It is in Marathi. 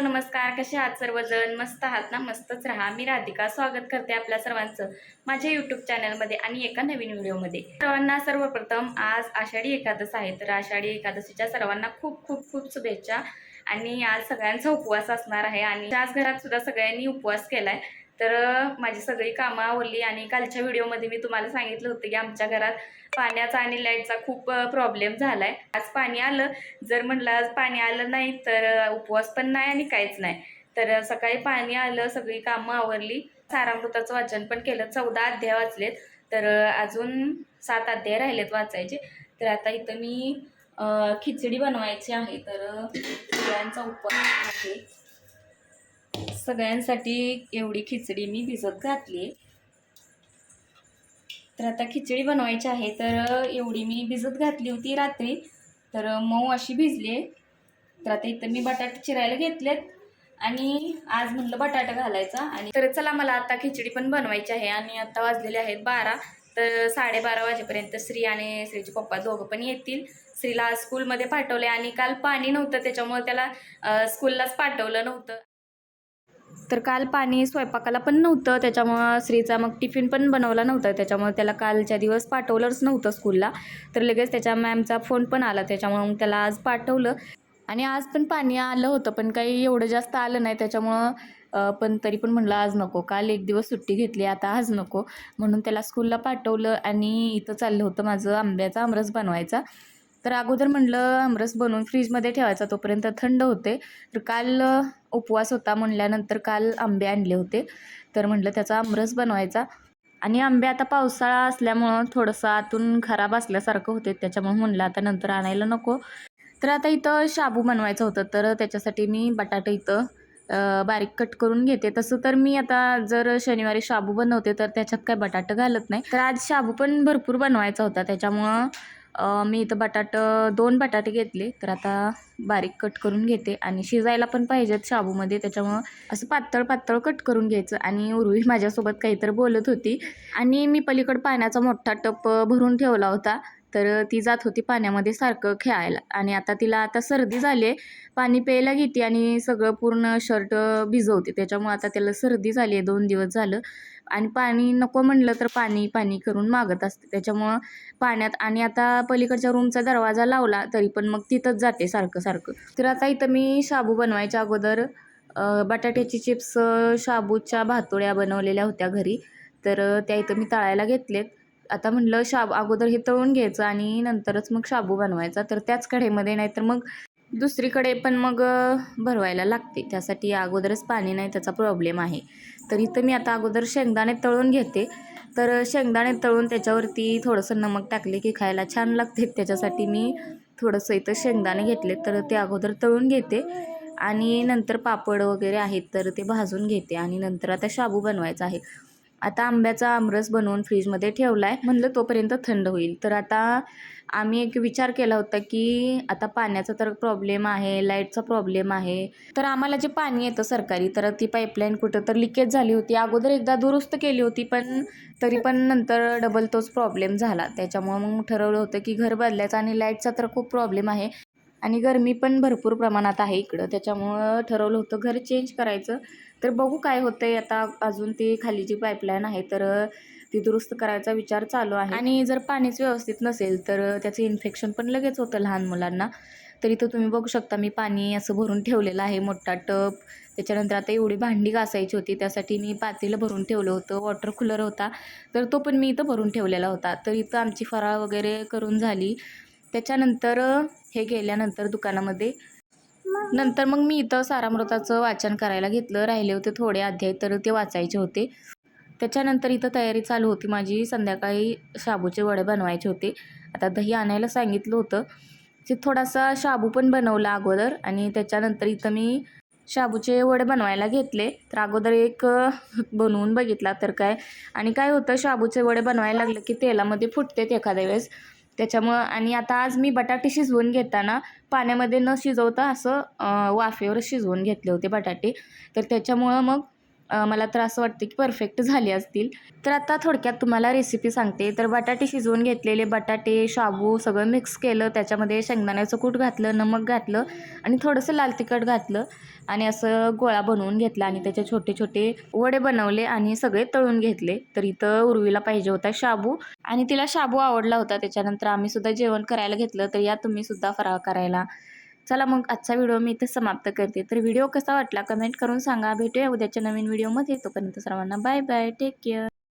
नमस्कार. कसे आहात सर्वजण? मस्त आहात ना? मस्तच राहा. मी राधिका. स्वागत करते आपल्या सर्वांचं माझ्या यूट्यूब चॅनलमध्ये आणि एका नवीन व्हिडिओमध्ये. सर्वांना सर्वप्रथम आज आषाढी एकादश आहे. तर आषाढी एकादशीच्या सर्वांना खूप खूप खूप शुभेच्छा. आणि आज सगळ्यांचा उपवास असणार आहे. आणि आज घरात सुद्धा सगळ्यांनी उपवास केलाय. तर माझी सगळी कामं आवडली आणि कालच्या व्हिडिओमध्ये मी तुम्हाला सांगितलं होतं की आमच्या घरात पाण्याचा आणि लाईटचा खूप प्रॉब्लेम झाला आहे आज पाणी आलं. जर म्हणलं आज पाणी आलं नाही तर उपवास पण नाही आणि काहीच नाही. तर सकाळी पाणी आलं सगळी कामं आवरली. सारामृताचं वाचन पण केलं. चौदा अध्याय वाचलेत. तर अजून सात अध्याय राहिलेत वाचायचे. तर आता इथं मी खिचडी बनवायची आहे. तर सगळ्यांचा उपवास आहे. सगळ्यांसाठी एवढी खिचडी मी भिजत घातली. तर आता खिचडी बनवायची आहे तर एवढी मी भिजत घातली होती रात्री. तर मऊ अशी भिजली आहे. तर आता इथं मी बटाटे चिरायला घेतलेत आणि आज म्हटलं बटाटा घालायचा आणि तर चला मला आता खिचडी पण बनवायची आहे आणि आता वाजलेले आहेत बारा. तर साडेबारा वाजेपर्यंत श्री आणि श्रीचे पप्पा दोघं पण येतील. श्रीला आज स्कूलमध्ये पाठवले आणि काल पाणी नव्हतं त्याच्यामुळे त्याला स्कूललाच पाठवलं नव्हतं. तर काल पाणी स्वयंपाकाला पण नव्हतं त्याच्यामुळं श्रीचा मग टिफिन पण बनवला नव्हता त्याच्यामुळे त्याला कालच्या दिवस पाठवलंच नव्हतं स्कूलला. तर लगेच त्याच्या मॅमचा फोन पण आला त्याच्यामुळं मग त्याला आज पाठवलं. आणि आज पण पाणी आलं होतं पण काही एवढं जास्त आलं नाही त्याच्यामुळं पण तरी पण म्हणलं आज नको काल एक दिवस सुट्टी घेतली आता आज नको. म्हणून त्याला स्कूलला पाठवलं आणि इथं चाललं होतं माझं आंब्याचा आमरस बनवायचा. तर अगोदर म्हणलं आमरस बनवून फ्रीजमध्ये ठेवायचा तोपर्यंत थंड होते. तर काल उपवास होता म्हणल्यानंतर काल आंबे आणले होते. तर म्हटलं त्याचा आमरस बनवायचा. आणि आंबे आता पावसाळा असल्यामुळं थोडंसं आतून खराब असल्यासारखं होते. त्याच्यामुळे म्हणलं आता नंतर आणायला नको. तर आता इथं शाबू बनवायचं होतं. तर त्याच्यासाठी मी बटाटे इथं बारीक कट करून घेते. तसं तर मी आता जर शनिवारी शाबू बनवते तर त्याच्यात काय बटाटं घालत नाही. तर आज शाबू पण भरपूर बनवायचा होता. त्याच्यामुळं मी इथं बटाटं दोन बटाटे घेतले. तर आता बारीक कट करून घेते. आणि शिजायला पण पाहिजेत शाबूमध्ये. त्याच्यामुळं असं पातळ पातळ कट करून घ्यायचं. आणि उर्वी माझ्यासोबत काहीतरी बोलत होती. आणि मी पलीकड पाण्याचा मोठा टप भरून ठेवला होता. तर ती जात होती पाण्यामध्ये सारखं खेळायला. आणि आता तिला आता सर्दी झाली आहे पाणी प्यायला घेते आणि सगळं पूर्ण शर्ट भिजवते. त्याच्यामुळे आता त्याला सर्दी झाली आहे दोन दिवस झालं. आणि पाणी नको म्हणलं तर पाणी पाणी करून मागत असते. त्याच्यामुळं पाण्यात आणि आता पलीकडच्या रूमचा दरवाजा लावला तरी पण मग तिथंच जाते सारखं सारखं. तर आता इथं मी शाबू बनवायच्या अगोदर बटाट्याची चिप्स शाबूच्या भातोड्या बनवलेल्या होत्या घरी. तर त्या इथं मी तळायला घेतलेत. आता म्हणलं शाब अगोदर हे तळून घ्यायचं आणि नंतरच मग शाबू बनवायचा. तर त्याच कढईमध्ये नाहीतर मग दुसरीकडे पण मग भरवायला लागते. त्यासाठी अगोदरच पाणी नाही त्याचा प्रॉब्लेम आहे. तर इथं मी आता अगोदर शेंगदाणे तळून घेते. तर शेंगदाणे तळून त्याच्यावरती थोडंसं नमक टाकले की खायला छान लागते. त्याच्यासाठी मी थोडंसं इथं शेंगदाणे घेतले. तर ते अगोदर तळून घेते आणि नंतर पापड वगैरे आहेत तर ते भाजून घेते आणि नंतर आता शाबू बनवायचा आहे. आता आंब्याचा आमरस बनवून फ्रीजमध्ये ठेवला आहे म्हणलं तोपर्यंत थंड होईल. तर आता आम्ही एक विचार केला होता की आता पाण्याचा तर प्रॉब्लेम आहे लाईटचा प्रॉब्लेम आहे. तर आम्हाला जे पाणी येतं सरकारी तर ती पाईपलाईन कुठं तर लिकेज झाली होती. अगोदर एकदा दुरुस्त केली होती पण तरी पण नंतर डबल तोच प्रॉब्लेम झाला. त्याच्यामुळं मग ठरवलं होतं की घर बदलायचं आणि लाईटचा तर खूप प्रॉब्लेम आहे. आणि गरमी पण भरपूर प्रमाणात आहे इकडं. त्याच्यामुळं ठरवलं होतं घर चेंज करायचं. तर बघू काय होतंय. आता अजून ती खाली जी पाईपलाईन आहे तर ती दुरुस्त करायचा विचार चालू आहे. आणि जर पाणीच व्यवस्थित नसेल तर त्याचं इन्फेक्शन पण लगेच होतं लहान मुलांना. तर इथं तुम्ही बघू शकता मी पाणी असं भरून ठेवलेलं आहे. मोठा टप. त्याच्यानंतर आता एवढी भांडी घासायची होती. त्यासाठी मी पातेलं भरून ठेवलं होतं. वॉटर कूलर होता. तर तो पण मी इथं भरून ठेवलेला होता. तर इथं आमची फराळ वगैरे करून झाली. त्याच्यानंतर हे गेल्यानंतर दुकानामध्ये. नंतर मग मी इथं सारामृताचं वाचन करायला घेतलं राहिले होते थोडे अध्याय तर ते वाचायचे होते. त्याच्यानंतर इथं तयारी चालू होती माझी संध्याकाळी शाबूचे वडे बनवायचे होते. आता दही आणायला सांगितलं होतं. ते थोडासा शाबू पण बनवला अगोदर आणि त्याच्यानंतर इथं मी शाबूचे वडे बनवायला घेतले. तर अगोदर एक बनवून बघितला तर काय. आणि काय होतं शाबूचे वडे बनवायला लागलं की तेलामध्ये फुटतेत एखाद्या वेळेस. त्याच्यामुळं आणि आता आज मी बटाटे शिजवून घेताना पाण्यामध्ये न शिजवता असं वाफेवर शिजवून घेतले होते बटाटे. तर त्याच्यामुळं मग मला तर असं वाटतं की परफेक्ट झाले असतील. तर आता थोडक्यात तुम्हाला रेसिपी सांगते. तर बटाटे शिजवून घेतलेले बटाटे शाबू सगळं मिक्स केलं. त्याच्यामध्ये शेंगदाण्याचं कूट घातलं नमक घातलं आणि थोडंसं लाल तिखट घातलं आणि असं गोळा बनवून घेतला आणि त्याचे छोटे छोटे वडे बनवले आणि सगळे तळून घेतले. तर इथं उर्वीला पाहिजे होता शाबू आणि तिला शाबू आवडला होता. त्याच्यानंतर आम्ही सुद्धा जेवण करायला घेतलं. तर या तुम्ही सुद्धा फराळ करायला. चला मग आजचा व्हिडिओ मी इथे समाप्त करते. तर व्हिडिओ कसा वाटला कमेंट करून सांगा. भेटूया उद्याच्या नवीन व्हिडिओमध्ये. तोपर्यंत सर्वांना बाय बाय. Take care